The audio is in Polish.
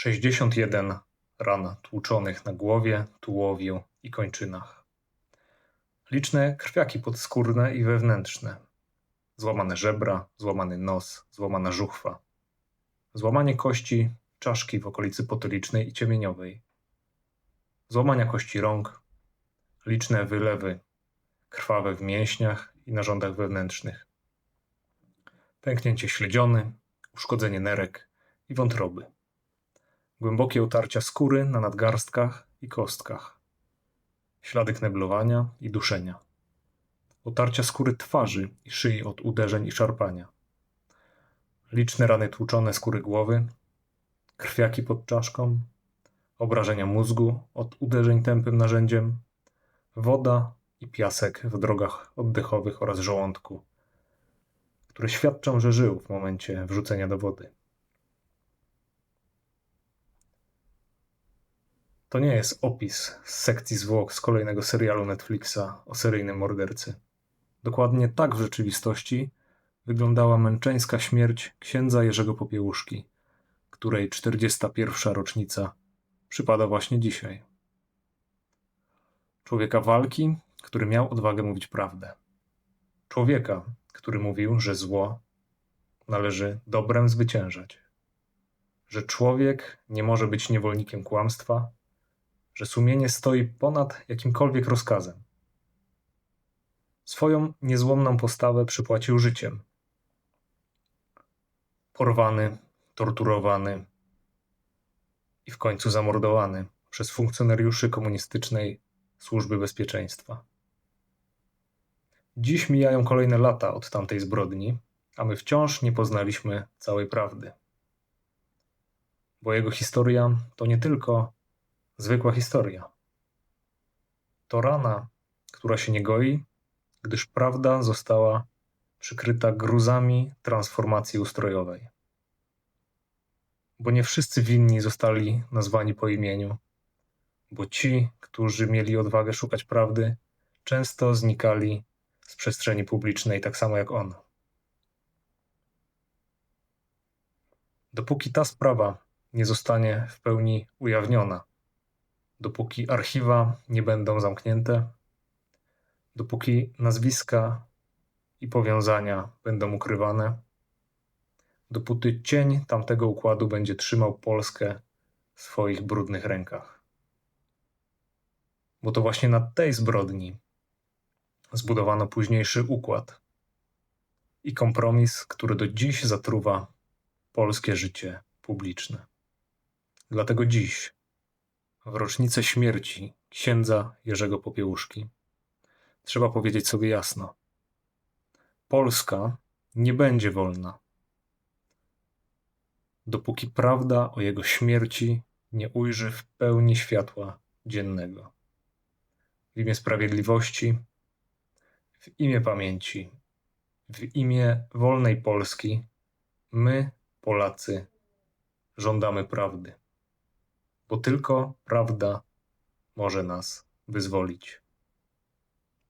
61 ran tłuczonych na głowie, tułowiu i kończynach. Liczne krwiaki podskórne i wewnętrzne. Złamane żebra, złamany nos, złamana żuchwa. Złamanie kości czaszki w okolicy potylicznej i ciemieniowej. Złamania kości rąk, liczne wylewy krwawe w mięśniach i narządach wewnętrznych. Pęknięcie śledziony, uszkodzenie nerek i wątroby. Głębokie utarcia skóry na nadgarstkach i kostkach. Ślady kneblowania i duszenia. Utarcia skóry twarzy i szyi od uderzeń i szarpania. Liczne rany tłuczone skóry głowy, krwiaki pod czaszką, obrażenia mózgu od uderzeń tępym narzędziem, woda i piasek w drogach oddechowych oraz żołądku, które świadczą, że żył w momencie wrzucenia do wody. To nie jest opis z sekcji zwłok z kolejnego serialu Netflixa o seryjnym mordercy. Dokładnie tak w rzeczywistości wyglądała męczeńska śmierć księdza Jerzego Popiełuszki, której 41. rocznica przypada właśnie dzisiaj. Człowieka walki, który miał odwagę mówić prawdę. Człowieka, który mówił, że zło należy dobrem zwyciężać. Że człowiek nie może być niewolnikiem kłamstwa, że sumienie stoi ponad jakimkolwiek rozkazem. Swoją niezłomną postawę przypłacił życiem. Porwany, torturowany i w końcu zamordowany przez funkcjonariuszy komunistycznej służby bezpieczeństwa. Dziś mijają kolejne lata od tamtej zbrodni, a my wciąż nie poznaliśmy całej prawdy. Bo jego historia to nie tylko zwykła historia. To rana, która się nie goi, gdyż prawda została przykryta gruzami transformacji ustrojowej. Bo nie wszyscy winni zostali nazwani po imieniu, bo ci, którzy mieli odwagę szukać prawdy, często znikali z przestrzeni publicznej, tak samo jak on. Dopóki ta sprawa nie zostanie w pełni ujawniona, dopóki archiwa nie będą zamknięte, dopóki nazwiska i powiązania będą ukrywane, dopóty cień tamtego układu będzie trzymał Polskę w swoich brudnych rękach. Bo to właśnie na tej zbrodni zbudowano późniejszy układ i kompromis, który do dziś zatruwa polskie życie publiczne. Dlatego dziś, w rocznicę śmierci księdza Jerzego Popiełuszki, trzeba powiedzieć sobie jasno: Polska nie będzie wolna, dopóki prawda o jego śmierci nie ujrzy w pełni światła dziennego. W imię sprawiedliwości, w imię pamięci, w imię wolnej Polski, my, Polacy, żądamy prawdy, bo tylko prawda może nas wyzwolić.